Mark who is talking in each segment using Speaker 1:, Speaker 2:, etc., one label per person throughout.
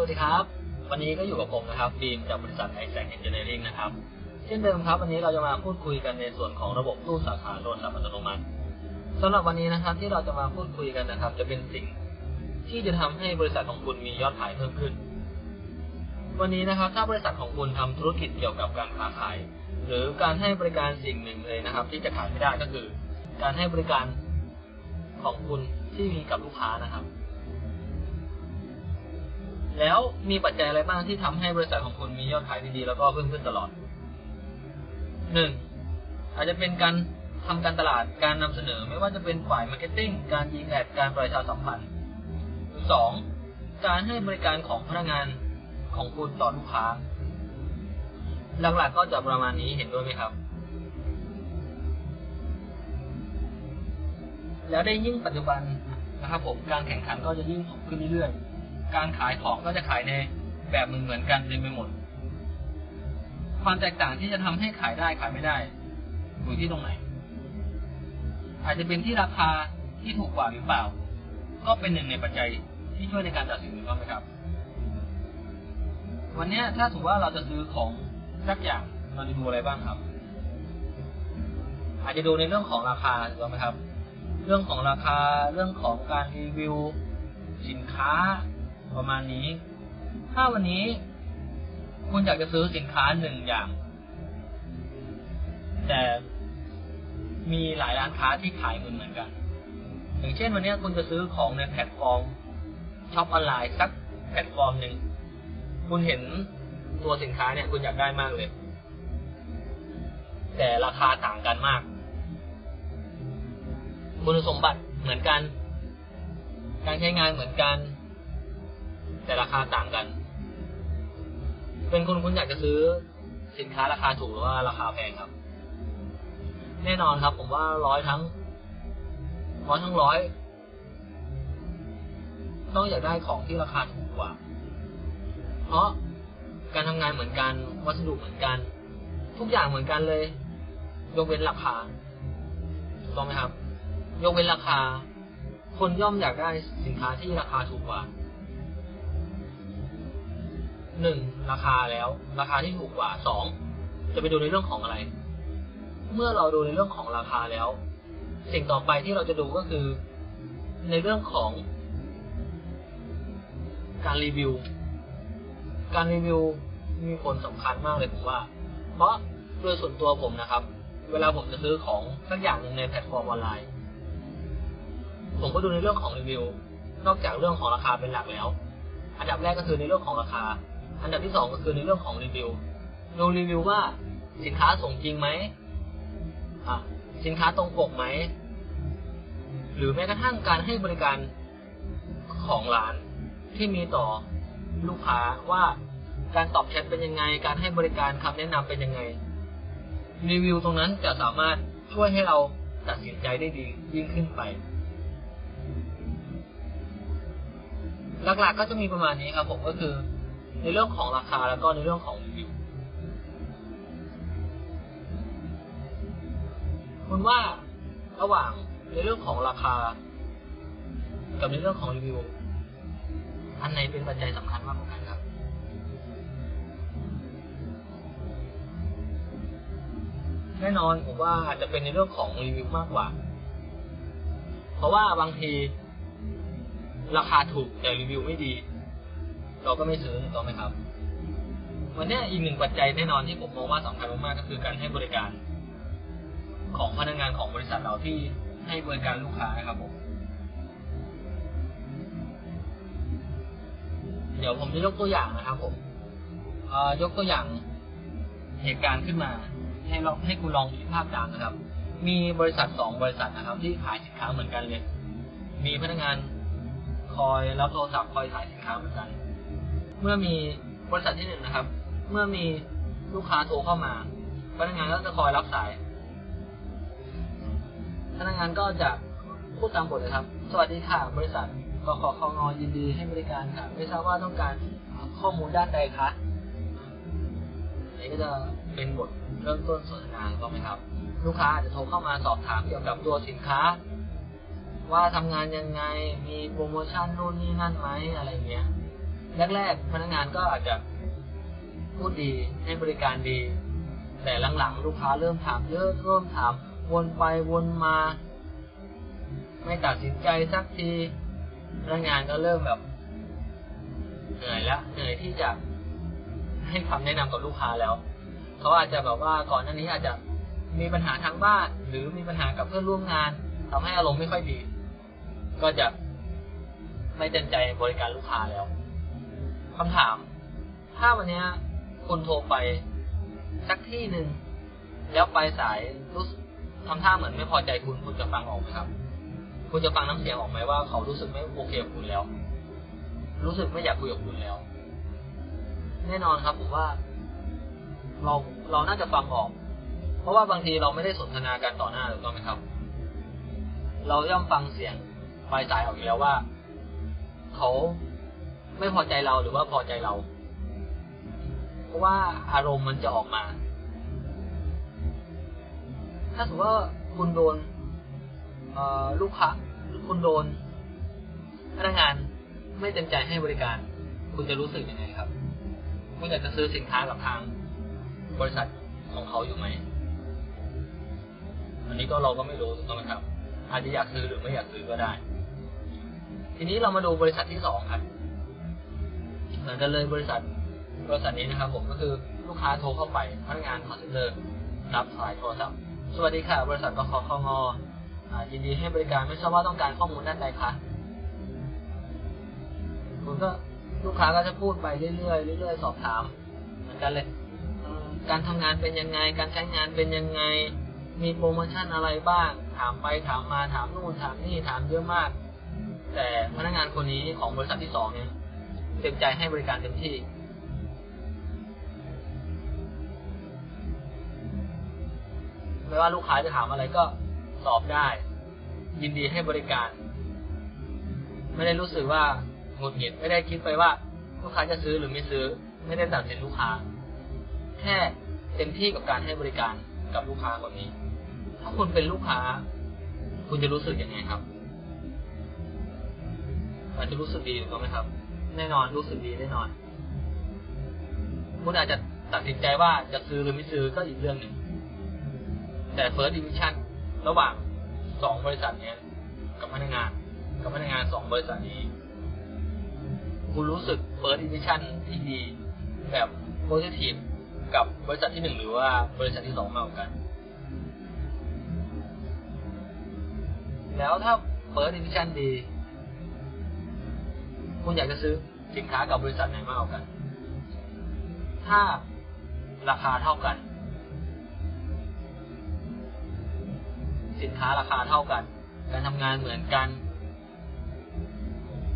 Speaker 1: วัสดีครับ วันนี้ก็อยู่กับผมนะครับบีมจากบริษัทไอแซคเอนจิเนียริงนะครับ เช่นเดิมครับ วันนี้เราจะมาพูดคุยกันในส่วนของระบบตู้สาขาโทรศัพท์อัตโนมัติสำหรับวันนี้นะครับที่เราจะมาพูดคุยกันนะครับ จะเป็นสิ่งที่จะทำให้บริษัทของคุณมียอดขายเพิ่มขึ้น วันนี้นะครับ ถ้าบริษัทของคุณทำธุรกิจเกี่ยวกับการค้าขาย หรือการให้บริการสิ่งหนึ่งเลยนะครับ ที่จะขายไม่ได้ก็คือ การให้บริการของคุณที่มีกับลูกค้านะครับ แล้วมีปัจจัยอะไรบ้างที่ทำให้บริษัทของคุณมียอดขายดีๆแล้วก็เพิ่มขึ้นตลอดหนึ่งอาจจะเป็นการทำการตลาดการนำเสนอ ไม่ว่าจะเป็นฝ่ายมาร์เก็ตติ้งการยิงแอดการประชาสัมพันธ์สองการให้บริการของพนักงานของคุณต่อลูกค้า หลักๆก็จะประมาณนี้เห็นด้วยไหมครับ แล้วได้ยิ่งปัจจุบันนะครับผมการแข่งขันก็จะยิ่งสูงขึ้นเรื่อยๆ การขายของก็จะขายในแบบเหมือนกันเต็มไปหมด ความแตกต่างที่จะทำให้ขายได้ขายไม่ได้อยู่ที่ตรงไหน อาจจะเป็นที่ราคาที่ถูกกว่าหรือเปล่า ก็เป็นหนึ่งในปัจจัยที่ช่วยในการตัดสินถูกต้องไหมครับ วันนี้ถ้าถือว่าเราจะซื้อของสักอย่างเราจะดูอะไรบ้างครับ อาจจะดูในเรื่องของราคาถูกต้องไหมครับ เรื่องของราคาเรื่องของการรีวิว สินค้า ประมาณนี้ ถ้าวันนี้ คุณอยากจะซื้อสินค้าหนึ่งอย่าง แต่มีหลายร้านค้าที่ขายเหมือนเหมือนกัน อย่างเช่นวันนี้คุณจะซื้อของในแพลตฟอร์มช็อปออนไลน์สักแพลตฟอร์มหนึ่ง คุณเห็นตัวสินค้าเนี่ยคุณอยากได้มากเลย แต่ราคาต่างกันมาก คุณสมบัติเหมือนกัน การใช้งานเหมือนกัน แต่ราคาต่างกัน เป็นคุณคุณอยากจะซื้อสินค้าราคาถูกหรือว่าราคาแพงครับ แน่นอนครับ ผมว่าร้อยทั้งร้อยทั้งร้อยต้องอยากได้ของที่ราคาถูกกว่า เพราะการทำงานเหมือนกันวัสดุเหมือนกัน ทุกอย่างเหมือนกันเลย ยกเว้นราคาถูกต้องไหมครับ ยกเว้นราคา คนย่อมอยากได้สินค้าที่ราคาถูกกว่า หนึ่งราคาแล้ว ราคาที่ถูกกว่าสองจะไปดูในเรื่องของอะไร เมื่อเราดูในเรื่องของราคาแล้ว สิ่งต่อไปที่เราจะดูก็คือ ในเรื่องของ การรีวิว การรีวิวมีผลสำคัญมากเลยผมว่า เพราะโดยส่วนตัวผมนะครับ เวลาผมจะซื้อของสักอย่างหนึ่งในแพลตฟอร์มออนไลน์ ผมก็ดูในเรื่องของรีวิว นอกจากเรื่องของราคาเป็นหลักแล้ว อันดับแรกก็คือในเรื่องของราคา อันดับที่สองก็คือในเรื่องของรีวิวดูรีวิวว่าสินค้าส่งจริงไหมอะสินค้าตรงปกไหม หรือแม้กระทั่งการให้บริการของร้านที่มีต่อลูกค้าว่าการตอบแชทเป็นยังไง การให้บริการคำแนะนำเป็นยังไง รีวิวตรงนั้นจะสามารถช่วยให้เราตัดสินใจได้ดียิ่งขึ้นไป หลักๆก็จะมีประมาณนี้ครับผมก็คือ ในเรื่องของราคาแล้วก็ในเรื่องของรีวิวคุณว่าระหว่างในเรื่องของราคา กับในเรื่องของรีวิว อันไหนเป็นปัจจัยสำคัญมากกว่ากันครับแน่นอนผมว่าอาจจะเป็นในเรื่องของรีวิวมากกว่า เพราะว่าบางที ราคาถูกแต่รีวิวไม่ดี เราก็ไม่ซื้อถูกต้องไหมครับ วันนี้อีกหนึ่งปัจจัยแน่นอนที่ผมมองว่าสำคัญมากๆก็คือการให้บริการ ของพนักงานของบริษัทเราที่ให้บริการลูกค้านะครับผมเดี๋ยวผมจะยกตัวอย่างนะครับ ผมยกตัวอย่างเหตุการณ์ขึ้นมา ให้ลองให้คุณลองคิดภาพตามนะครับ มีบริษัทสองบริษัทนะครับ ที่ขายสินค้าเหมือนกันเลย มีพนักงานคอยรับโทรศัพท์คอยขายสินค้าเหมือนกัน เมื่อมีบริษัทที่หนึ่งนะครับ เมื่อมีลูกค้าโทรเข้ามาพนักงานก็จะคอยรับสาย พนักงานก็จะพูดตามบทเลยครับ สวัสดีค่ะ บริษัทกขอคองยินดีให้บริการค่ะ ไม่ทราบว่าต้องการข้อมูลด้านใดคะอันนี้ก็จะเป็นบทเริ่มต้นสนทนาถูกไหมครับ ลูกค้าอาจจะโทรเข้ามาสอบถามเกี่ยวกับตัวสินค้า ว่าทำงานยังไง มีโปรโมชั่นนู่นนี่นั่นไหมอะไรเงี้ย แรกๆพนักงานก็อาจจะพูดดีให้บริการดี แต่หลังๆลูกค้าเริ่มถามเยอะเริ่มถามวนไปวนมา ไม่ตัดสินใจสักทีพนักงานก็เริ่มแบบ เหนื่อยแล้วเหนื่อยที่จะให้คำแนะนำกับลูกค้าแล้วเขาอาจจะแบบว่าก่อนหน้านี้อาจจะมีปัญหาทางบ้าน หรือมีปัญหากับเพื่อนร่วมงานทำให้อารมณ์ไม่ค่อยดี ก็จะไม่เต็มใจบริการลูกค้าแล้ว คำถาม ถ้าวันเนี้ยคุณโทรไป สักที่หนึ่ง แล้วปลายสายรู้สึกทำท่าเหมือนไม่พอใจคุณคุณจะฟังออกไหมครับ คุณจะฟังน้ำเสียงออกไหมว่าเขารู้สึกไม่โอเคกับคุณแล้ว รู้สึกไม่อยากคุยกับคุณแล้ว แน่นอนครับผมว่า เราเราน่าจะฟังออก เพราะว่าบางทีเราไม่ได้สนทนากันต่อหน้าถูกต้องไหมครับ เราย่อมฟังเสียงปลายสายออกอยู่แล้วว่า เขา ไม่พอใจเราหรือว่าพอใจเรา เพราะว่าอารมณ์มันจะออกมา ถ้าสมมติว่าคุณโดนลูกค้าคุณโดนพนักงานไม่เต็มใจให้บริการ คุณจะรู้สึกยังไงครับ คุณอยากจะซื้อสินค้ากับทางบริษัทของเขาอยู่ไหม อันนี้ก็เราก็ไม่รู้ถูกต้องไหมครับ อาจจะอยากซื้อหรือไม่อยากซื้อก็ได้ ทีนี้เรามาดูบริษัทที่สองครับ เหมือนกันเลยบริษัทบริษัทนี้นะครับ ผมก็คือลูกค้าโทรเข้าไปพนักงานคอเซ็นเตอร์รับสายโทรศัพท์สวัสดีค่ะ บริษัทกคคงยินดีให้บริการไม่ทราบว่าต้องการข้อมูลด้านใดคะคุณก็ลูกค้าก็จะพูดไปเรื่อยๆเรื่อยๆสอบถาม เหมือนกันเลยการทำงานเป็นยังไง การใช้งานเป็นยังไง มีโปรโมชั่นอะไรบ้าง ถามไปถามมาถามนู่นถามนี่ถามเยอะมาก แต่พนักงานคนนี้ของบริษัทที่สองเนี่ย เต็มใจให้บริการเต็มที่ ไม่ว่าลูกค้าจะถามอะไรก็ตอบได้ ยินดีให้บริการ ไม่ได้รู้สึกว่าหงุดหงิดไม่ได้คิดไปว่าลูกค้าจะซื้อหรือไม่ซื้อ ไม่ได้ตัดสินลูกค้า แค่เต็มที่กับการให้บริการกับลูกค้าคนนี้ ถ้าคุณเป็นลูกค้า คุณจะรู้สึกยังไงครับอาจจะรู้สึกดีถูกไหมครับ แน่นอนรู้สึกดีแน่นอน คุณอาจจะตัดสินใจว่าจะซื้อหรือไม่ซื้อก็อีกเรื่องหนึ่ง แต่ first division ระหว่างสองบริษัทนี้กับพนักงาน กับพนักงานสองบริษัทนี้ คุณรู้สึก first division ที่ดีแบบ positive กับบริษัทที่หนึ่งหรือว่าบริษัทที่สองมากกว่ากัน แล้วถ้า first division ดี คุณอยากจะซื้อสินค้ากับบริษัทไหนมากกว่ากัน ถ้าราคาเท่ากัน สินค้าราคาเท่ากัน การทำงานเหมือนกัน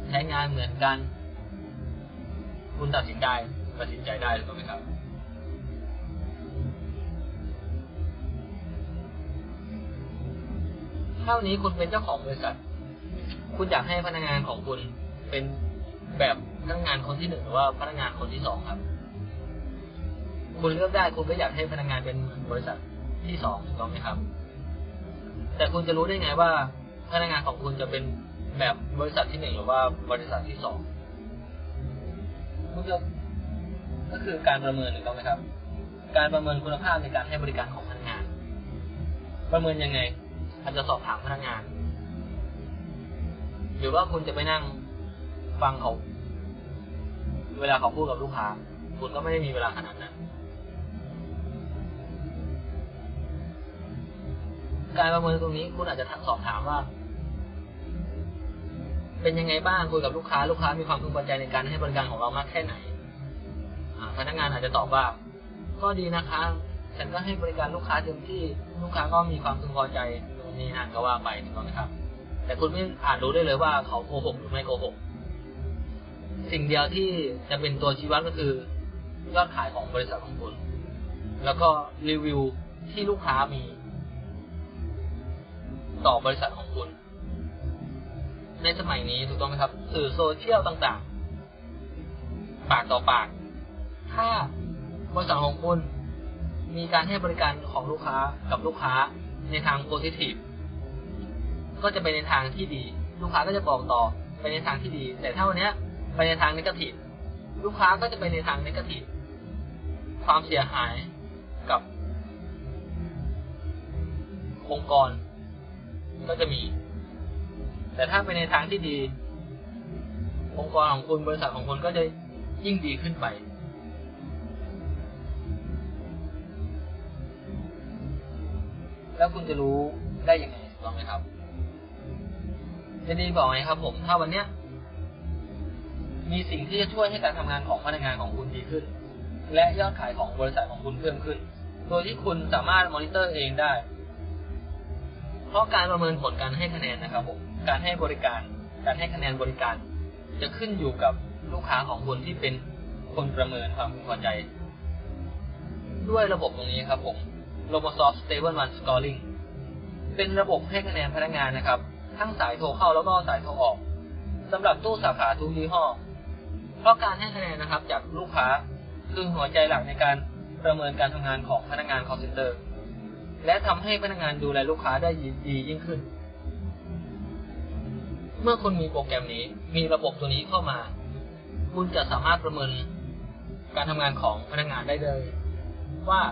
Speaker 1: ใช้งานเหมือนกัน คุณตัดสินใจตัดสินใจได้ถูกไหมครับเท่านี้คุณเป็นเจ้าของบริษัท คุณอยากให้พนักงานของคุณเป็น แบบพนักงานคนที่หนึ่งหรือว่าพนักงานคนที่สองครับ คุณเลือกได้คุณก็อยากให้พนักงานเป็นบริษัทที่สองถูกต้องไหมครับ แต่คุณจะรู้ได้ไงว่า พนักงานของคุณจะเป็นแบบบริษัทที่หนึ่งหรือว่าบริษัทที่สองคุณจะก็คือการประเมินถูกต้องไหมครับ การประเมินคุณภาพในการให้บริการของพนักงาน ประเมินยังไงอาจจะสอบถามพนักงาน หรือว่าคุณจะไปนั่งฟังเขา เวลาเขาพูดกับลูกค้า คุณก็ไม่ได้มีเวลาขนาดนั้น การประเมินตรงนี้คุณอาจจะสอบถามว่า เป็นยังไงบ้างคุยกับลูกค้า ลูกค้ามีความพึงพอใจในการให้บริการของเรามากแค่ไหนพนักงานอาจจะตอบว่า ก็ดีนะคะ ฉันก็ให้บริการลูกค้าเต็มที่ลูกค้าก็มีความพึงพอใจนี้นั่นก็ว่าไปถูกต้องไหมครับ แต่คุณไม่อาจรู้ได้เลยว่าเขาโกหกหรือไม่โกหก สิ่งเดียวที่จะเป็นตัวชี้วัดก็คือยอดขายของบริษัทของคุณ แล้วก็รีวิวที่ลูกค้ามี ต่อบริษัทของคุณ ในสมัยนี้ถูกต้องไหมครับ สื่อโซเชียลต่างๆ ปากต่อปาก ถ้าบริษัทของคุณมีการให้บริการของลูกค้ากับลูกค้าในทางโพซิทีฟก็จะไปในทางที่ดี ลูกค้าก็จะบอกต่อไปในทางที่ดี แต่ถ้าวันนี้ ไปในทางนิเกทีฟลูกค้าก็จะไปในทางนกาทีฟความเสียหายกับองค์กร ก็จะมี แต่ถ้าไปในทางที่ดี องค์กรของคุณบริษัทของคุณก็จะยิ่งดีขึ้นไป แล้วคุณจะรู้ได้ยังไงถูกต้องไหมครับจะดีบอกไหมครับผม ถ้าวันเนี้ย มีสิ่งที่จะช่วยให้การทำงานของพนักงานของคุณดีขึ้น และยอดขายของบริษัทของคุณเพิ่มขึ้น โดยที่คุณสามารถมอนิเตอร์เองได้ เพราะการประเมินผลการให้คะแนนนะครับผมการให้บริการ การให้คะแนนบริการ จะขึ้นอยู่กับลูกค้าของคุณที่เป็นคนประเมินความพึงพอใจ ด้วยระบบตรงนี้ครับผม Robosoft Stable One Scoring เป็นระบบให้คะแนนพนักงานนะครับ ทั้งสายโทรเข้าแล้วก็สายโทรออกสำหรับตู้สาขาทุกยี่ห้อ เพราะการให้คะแนนนะครับจากลูกค้าคือหัวใจหลักในการประเมินการทำงานของพนักงาน call center และทำให้พนักงานดูแลลูกค้าได้ดียิ่งขึ้น เมื่อคุณมีโปรแกรมนี้มีระบบตัวนี้เข้ามา คุณจะสามารถประเมินการทำงานของพนักงานได้เลย ว่า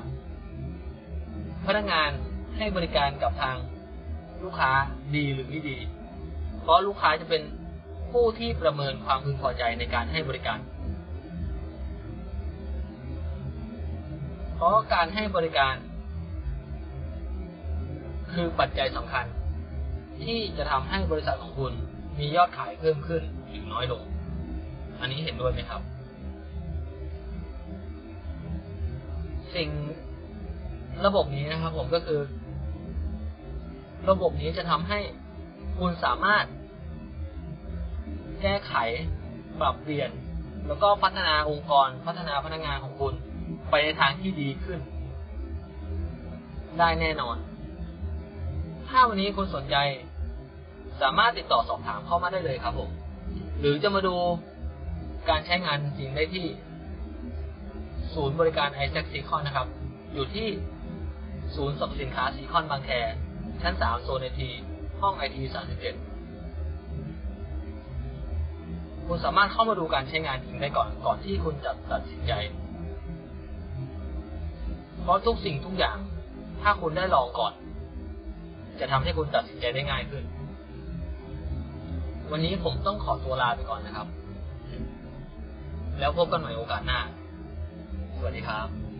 Speaker 1: พนักงานให้บริการกับทางลูกค้าดีหรือไม่ดี เพราะลูกค้าจะเป็น ผู้ที่ประเมินความพึงพอใจในการให้บริการ เพราะการให้บริการ คือปัจจัยสำคัญ ที่จะทำให้บริษัทของคุณมียอดขายเพิ่มขึ้นหรือน้อยลง อันนี้เห็นด้วยไหมครับ สิ่งระบบนี้นะครับผมก็คือ ระบบนี้จะทำให้คุณสามารถ แก้ไข ปรับเปลี่ยน แล้วก็พัฒนาองค์กร พัฒนาพนักงานของคุณ ไปในทางที่ดีขึ้น ได้แน่นอน ถ้าวันนี้คุณสนใจ สามารถติดต่อสอบถามเข้ามาได้เลยครับผม หรือจะมาดูการใช้งานจริงได้ที่ ศูนย์บริการไอแซคซีคอนนะครับ อยู่ที่ศูนย์สรรพสินค้าซีคอนบางแคชั้นสามโซนไอที ห้องไอทีสามสิบเอ็ด คุณสามารถเข้ามาดูการใช้งานจริงได้ก่อนก่อนที่คุณจะตัดสินใจ เพราะทุกสิ่งทุกอย่าง ถ้าคุณได้ลองก่อน จะทำให้คุณตัดสินใจได้ง่ายขึ้น วันนี้ผมต้องขอตัวลาไปก่อนนะครับ แล้วพบกันใหม่โอกาสหน้า สวัสดีครับ